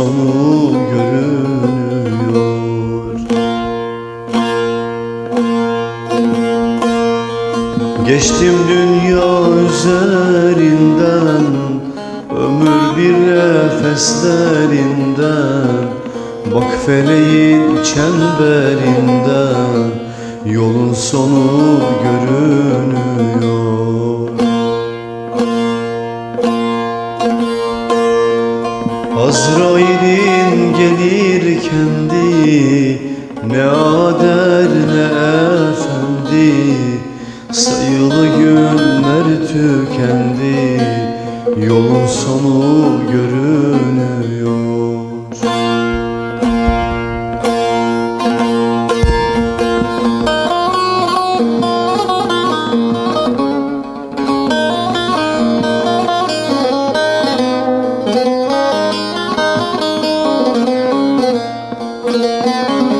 sonu görünüyor. Geçtim dünya üzerinden Ömür bir nefeslerinden. Bak feleğin çemberinden Yolun sonu görünüyor Azrail'in gelir kendi Ne ader ne efendi. Sayılı günler tükendi Yolun sonu görünüyor Bu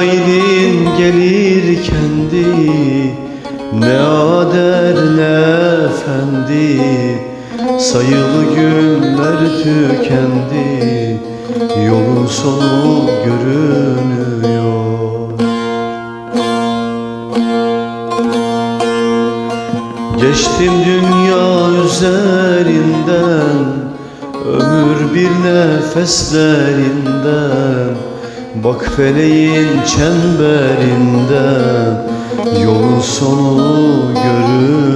Azrail'in gelir kendi Ne ader ne efendi. Sayılı günler tükendi Yolun sonu görünüyor. Geçtim dünya üzerinden Ömür bir nefeslerinden Bak feleğin çemberinden Yolun sonu görünüyor